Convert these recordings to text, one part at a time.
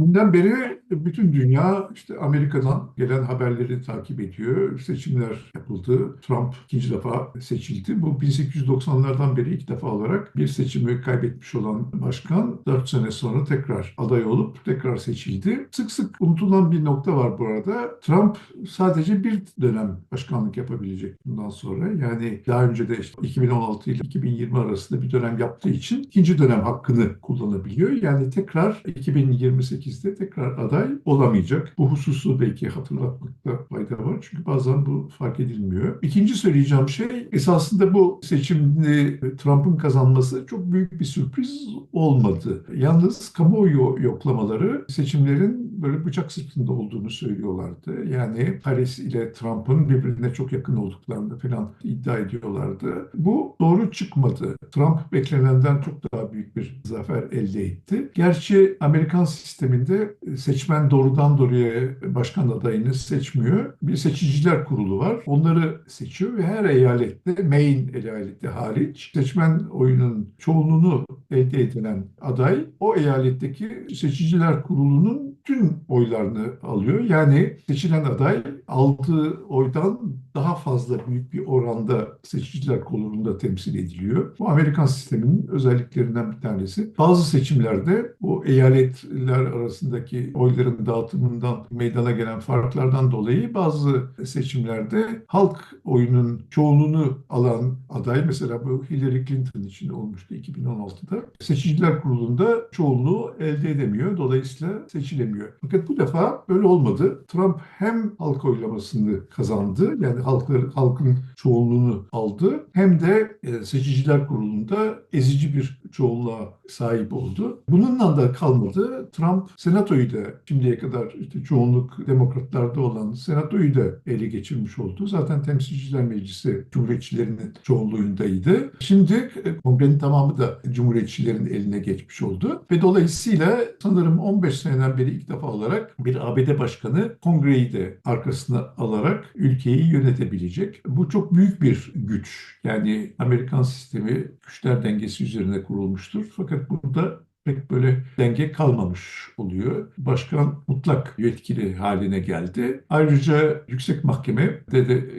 Bundan beri bütün dünya işte Amerika'dan gelen haberleri takip ediyor. Seçimler yapıldı. Trump ikinci defa seçildi. Bu 1890'lardan beri ilk defa olarak bir seçimi kaybetmiş olan başkan 4 sene sonra tekrar aday olup tekrar seçildi. Sık sık unutulan bir nokta var bu arada. Trump sadece bir dönem başkanlık yapabilecek bundan sonra. Yani daha önce de işte 2016 ile 2020 arasında bir dönem yaptığı için ikinci dönem hakkını kullanabiliyor. Yani tekrar 2028'de tekrar aday olamayacak. Bu hususu belki hatırlatmakta fayda var. Çünkü bazen bu fark edilmiyor. İkinci söyleyeceğim şey esasında bu seçimde Trump'ın kazanması çok büyük bir sürpriz olmadı. Yalnız kamuoyu yoklamaları seçimlerin böyle bıçak sırtında olduğunu söylüyorlardı. Yani Harris ile Trump'ın birbirine çok yakın olduklarını falan iddia ediyorlardı. Bu doğru çıkmadı. Trump beklenenden çok daha büyük bir zafer elde etti. Gerçi Amerikan sisteminde seçmen doğrudan doğruya başkan adayını seçmiyor. Bir seçiciler kurulu var. Onları seçiyor ve her eyalette, Maine eyaleti hariç seçmen oyunun çoğunluğunu elde edilen aday o eyaletteki seçiciler kurulunun tüm oylarını alıyor. Yani seçilen aday aldığı oydan daha fazla büyük bir oranda seçiciler kurulunda temsil ediliyor. Bu Amerikan sisteminin özelliklerinden bir tanesi. Bazı seçimlerde bu eyaletler arasındaki oyların dağıtımından meydana gelen farklardan dolayı bazı seçimlerde halk oyunun çoğunluğunu alan aday mesela bu Hillary Clinton için olmuştu 2016'da. Seçiciler kurulunda çoğunluğu elde edemiyor. Dolayısıyla seçilemiyor. Fakat bu defa öyle olmadı. Trump hem halk oylamasını kazandı yani halkları, halkın çoğunluğunu aldı hem de e, seçiciler kurulunda ezici bir çoğunluğa sahip oldu. Bununla da kalmadı. Trump senatoyu da şimdiye kadar işte çoğunluk demokratlarda olan senatoyu da ele geçirmiş oldu. Zaten temsilciler meclisi cumhuriyetçilerinin çoğunluğundaydı. Şimdi e, kongrenin tamamı da cumhuriyetçilerin eline geçmiş oldu. Ve dolayısıyla sanırım 15 seneden beri ilk defa olarak bir ABD başkanı kongreyi de arkasına alarak ülkeyi yönetebilecek. Bu çok büyük bir güç. Yani Amerikan sistemi güçler dengesi üzerine kurulmuştur. Fakat burada pek böyle denge kalmamış oluyor. Başkan mutlak yetkili haline geldi. Ayrıca yüksek mahkeme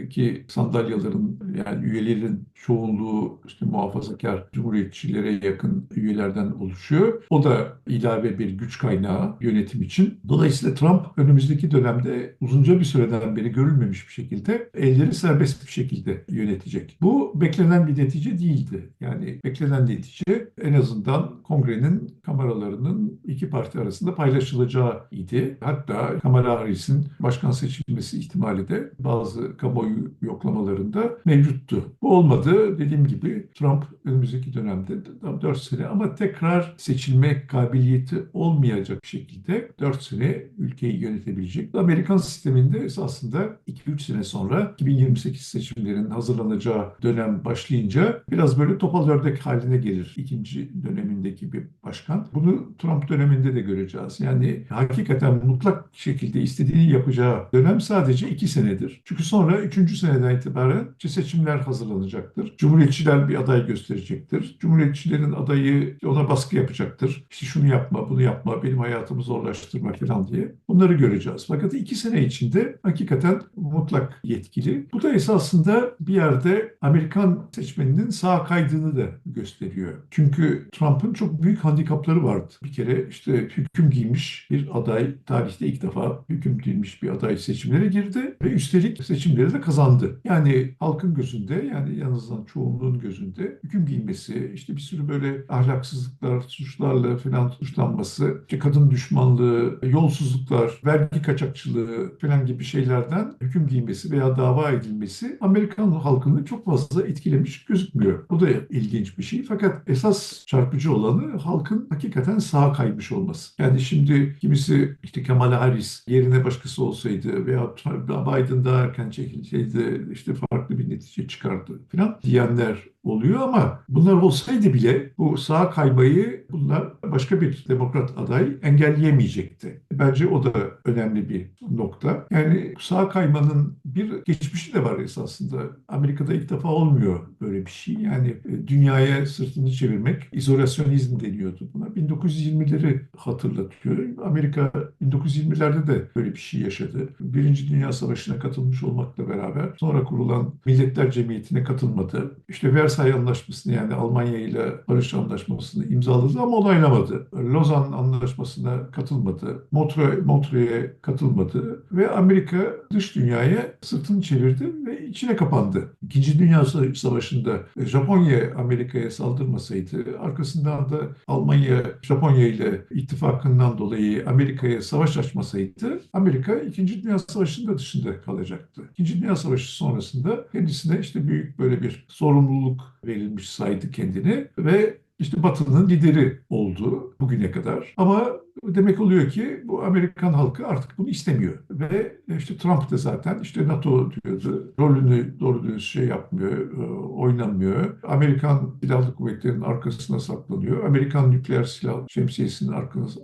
ki sandalyelerin yani üyelerin çoğunluğu işte muhafazakar cumhuriyetçilere yakın üyelerden oluşuyor. O da ilave bir güç kaynağı yönetim için. Dolayısıyla Trump önümüzdeki dönemde uzunca bir süreden beri görülmemiş bir şekilde elleri serbest bir şekilde yönetecek. Bu beklenen bir netice değildi. Yani beklenen netice en azından kongrenin kameralarının iki parti arasında paylaşılacağı idi. Hatta Kamala Harris'in başkan seçilmesi ihtimali de bazı kamuoyu yoklamalarında mevcuttu. Bu olmadı. Dediğim gibi Trump önümüzdeki dönemde tam 4 sene ama tekrar seçilme kabiliyeti olmayacak şekilde 4 sene ülkeyi yönetebilecek. Amerikan sisteminde esasında 2-3 sene sonra 2028 seçimlerin hazırlanacağı dönem başlayınca biraz böyle topal ördek haline gelir ikinci dönemindeki bir başkan. Bunu Trump döneminde de göreceğiz. Yani hakikaten mutlak şekilde istediğini yapacağı dönem sadece 2 senedir. Çünkü sonra 3. seneden itibaren seçimler hazırlanacaktır. Cumhuriyetçiler bir aday gösterecektir. Cumhuriyetçilerin adayı ona baskı yapacaktır. İşte şunu yapma, bunu yapma, benim hayatımı zorlaştırma falan diye. Bunları göreceğiz. Fakat iki sene içinde hakikaten mutlak yetkili. Bu da esasında bir yerde Amerikan seçmeninin sağ kaydığını da gösteriyor. Çünkü Trump'ın çok büyük handikapları vardı. Bir kere işte hüküm giymiş bir aday, tarihte ilk defa hüküm giymiş bir aday seçimlere girdi ve üstelik seçimleri de kazandı. Yani halkın gözünde yani yalnızdan çoğunluğun gözünde hüküm giymesi, işte bir sürü böyle ahlaksızlıklar, suçlarla falan suçlanması, işte kadın düşmanlığı, yolsuzluklar, vergi kaçakçılığı falan gibi şeylerden hüküm giymesi veya dava edilmesi Amerikan halkını çok fazla etkilemiş gözükmüyor. Bu da ilginç bir şey. Fakat esas çarpıcı olanı halkın hakikaten sağ kaymış olması. Yani şimdi kimisi işte Kamala Harris yerine başkası olsaydı veya Biden daha erken çekilseydi işte farklı farklı bir netice çıkardı falan diyenler oluyor ama bunlar olsaydı bile bu sağa kaymayı bunlar başka bir demokrat aday engelleyemeyecekti. Bence o da önemli bir nokta. Yani sağa kaymanın bir geçmişi de var esasında. Amerika'da ilk defa olmuyor böyle bir şey. Yani e, dünyaya sırtını çevirmek izolasyonizm deniyordu buna. 1920'leri hatırlatıyor. Amerika 1920'lerde de böyle bir şey yaşadı. Birinci Dünya Savaşı'na katılmış olmakla beraber sonra kurulan Milletler Cemiyeti'ne katılmadı. İşte Versay Anlaşması'nı yani Almanya ile Barış Anlaşması'nı imzaladı ama onaylamadı. Lozan Anlaşması'na katılmadı. Montreux, Montreux'e katılmadı ve Amerika dış dünyaya sırtını çevirdi ve içine kapandı. İkinci Dünya Savaşı'nda Japonya Amerika'ya saldırmasaydı arkasından da Almanya Japonya ile ittifakından dolayı Amerika'ya savaş açmasaydı Amerika İkinci Dünya Savaşı'nda dışında kalacaktı. İkinci Dünya Savaşı sonrasında kendisine işte büyük böyle bir sorumluluk verilmiş saydı kendini ve işte Batı'nın lideri oldu bugüne kadar. Ama demek oluyor ki bu Amerikan halkı artık bunu istemiyor. Ve işte Trump da zaten işte NATO diyordu. Rolünü doğru düz şey yapmıyor, e, oynamıyor. Amerikan silahlı kuvvetlerinin arkasına saklanıyor. Amerikan nükleer silah şemsiyesinin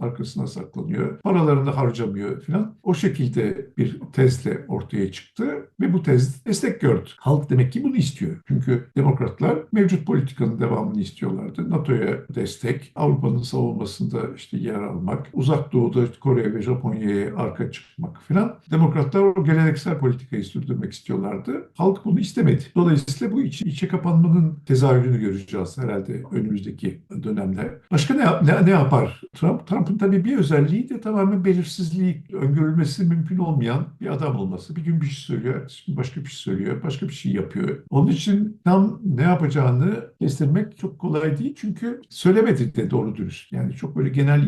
arkasına saklanıyor. Paralarını harcamıyor falan. O şekilde bir tezle ortaya çıktı ve bu tez destek gördü. Halk demek ki bunu istiyor. Çünkü demokratlar mevcut politikanın devamını istiyorlardı. NATO'ya destek, Avrupa'nın savunmasında işte yer almak, uzak doğuda Kore ve Japonya'ya arka çıkmak filan. Demokratlar o geleneksel politikayı sürdürmek istiyorlardı. Halk bunu istemedi. Dolayısıyla bu içe, içe kapanmanın tezahürünü göreceğiz herhalde önümüzdeki dönemde. Başka ne, ne, ne yapar Trump? Trump'ın tabii bir özelliği de tamamen belirsizliği, öngörülmesi mümkün olmayan bir adam olması. Bir gün bir şey söylüyor, başka bir şey söylüyor, başka bir şey yapıyor. Onun için tam ne yapacağını kestirmek çok kolay değil. Çünkü söylemedi de doğru dürüst. Yani çok böyle genel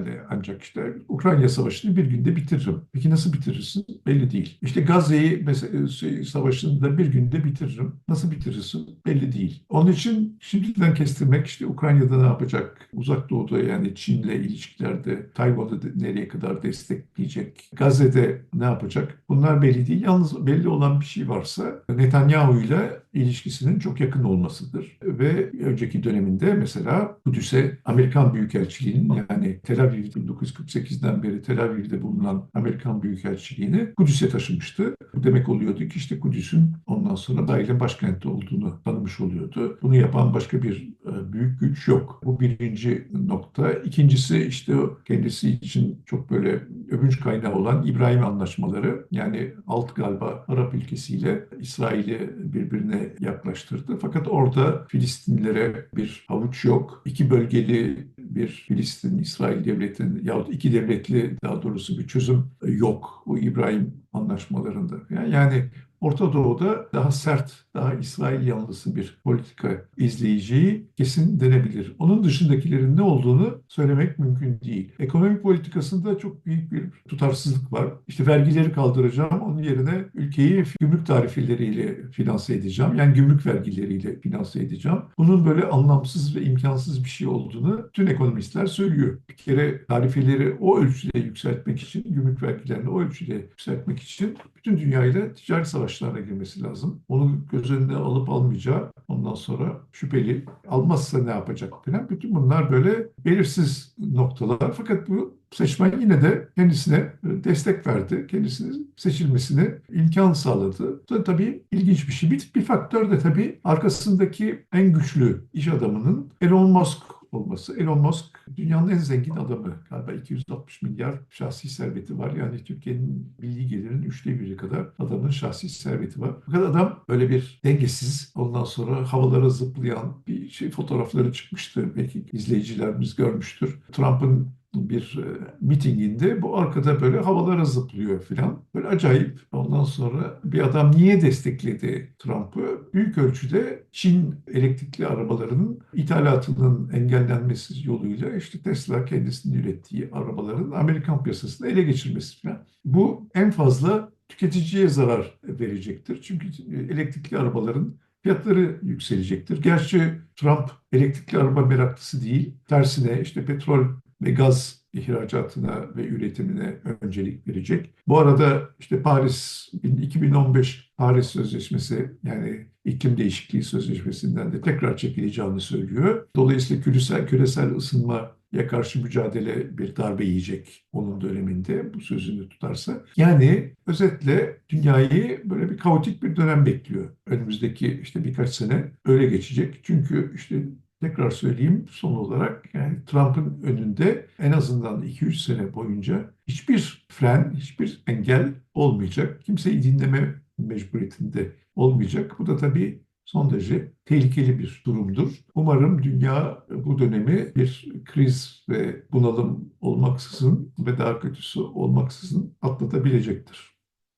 ifadelerle ancak işte Ukrayna Savaşı'nı bir günde bitiririm. Peki nasıl bitirirsin? Belli değil. İşte Gazze'yi mesela şey, savaşında bir günde bitiririm. Nasıl bitirirsin? Belli değil. Onun için şimdiden kestirmek işte Ukrayna'da ne yapacak? Uzak Doğu'da yani Çin'le ilişkilerde Tayvan'ı nereye kadar destekleyecek? Gazze'de ne yapacak? Bunlar belli değil. Yalnız belli olan bir şey varsa Netanyahu ile ilişkisinin çok yakın olmasıdır. Ve önceki döneminde mesela Kudüs'e Amerikan Büyükelçiliğinin yani Tel Aviv 1948'den beri Tel Aviv'de bulunan Amerikan Büyükelçiliğini Kudüs'e taşımıştı. Bu demek oluyordu ki işte Kudüs'ün ondan sonra dahilin başkenti olduğunu tanımış oluyordu. Bunu yapan başka bir e, büyük güç yok. Bu birinci nokta. İkincisi işte kendisi için çok böyle övünç kaynağı olan İbrahim anlaşmaları. Yani alt galiba Arap ülkesiyle İsrail'i birbirine yaklaştırdı. Fakat orada Filistinlilere bir havuç yok. İki bölgeli bir Filistin-İsrail devletinin yahut iki devletli daha doğrusu bir çözüm yok bu İbrahim anlaşmalarında. Yani Orta Doğu'da daha sert, daha İsrail yanlısı bir politika izleyeceği kesin denebilir. Onun dışındakilerin ne olduğunu söylemek mümkün değil. Ekonomik politikasında çok büyük bir tutarsızlık var. İşte vergileri kaldıracağım, onun yerine ülkeyi gümrük tarifeleriyle finanse edeceğim. Yani gümrük vergileriyle finanse edeceğim. Bunun böyle anlamsız ve imkansız bir şey olduğunu tüm ekonomistler söylüyor. Bir kere tarifeleri o ölçüde yükseltmek için, gümrük vergilerini o ölçüde yükseltmek için bütün dünyayla ticari savaşlarına girmesi lazım. Onu göz önüne alıp almayacağı ondan sonra şüpheli. Almazsa ne yapacak falan. Bütün bunlar böyle belirsiz noktalar. Fakat bu seçmen yine de kendisine destek verdi. Kendisinin seçilmesine imkan sağladı. Bu da tabii ilginç bir şey. Bir, bir faktör de tabii arkasındaki en güçlü iş adamının Elon Musk olması. Elon Musk dünyanın en zengin adamı. Galiba 260 milyar şahsi serveti var. Yani Türkiye'nin milli gelirinin üçte biri kadar adamın şahsi serveti var. Fakat adam böyle bir dengesiz ondan sonra havalara zıplayan bir şey fotoğrafları çıkmıştı. Belki izleyicilerimiz görmüştür. Trump'ın bir e, mitinginde bu arkada böyle havalara zıplıyor filan. Böyle acayip. Ondan sonra bir adam niye destekledi Trump'ı? Büyük ölçüde Çin elektrikli arabalarının ithalatının engellenmesi yoluyla işte Tesla kendisinin ürettiği arabaların Amerikan piyasasını ele geçirmesi filan. Bu en fazla tüketiciye zarar verecektir. Çünkü elektrikli arabaların fiyatları yükselecektir. Gerçi Trump elektrikli araba meraklısı değil. Tersine işte petrol ve gaz ihracatına ve üretimine öncelik verecek. Bu arada işte Paris 2015 Paris Sözleşmesi yani iklim değişikliği sözleşmesinden de tekrar çekileceğini söylüyor. Dolayısıyla küresel küresel ısınma ya karşı mücadele bir darbe yiyecek onun döneminde bu sözünü tutarsa. Yani özetle dünyayı böyle bir kaotik bir dönem bekliyor. Önümüzdeki işte birkaç sene öyle geçecek. Çünkü işte tekrar söyleyeyim son olarak yani Trump'ın önünde en azından 2-3 sene boyunca hiçbir fren, hiçbir engel olmayacak. Kimseyi dinleme mecburiyetinde olmayacak. Bu da tabii son derece tehlikeli bir durumdur. Umarım dünya bu dönemi bir kriz ve bunalım olmaksızın ve daha kötüsü olmaksızın atlatabilecektir.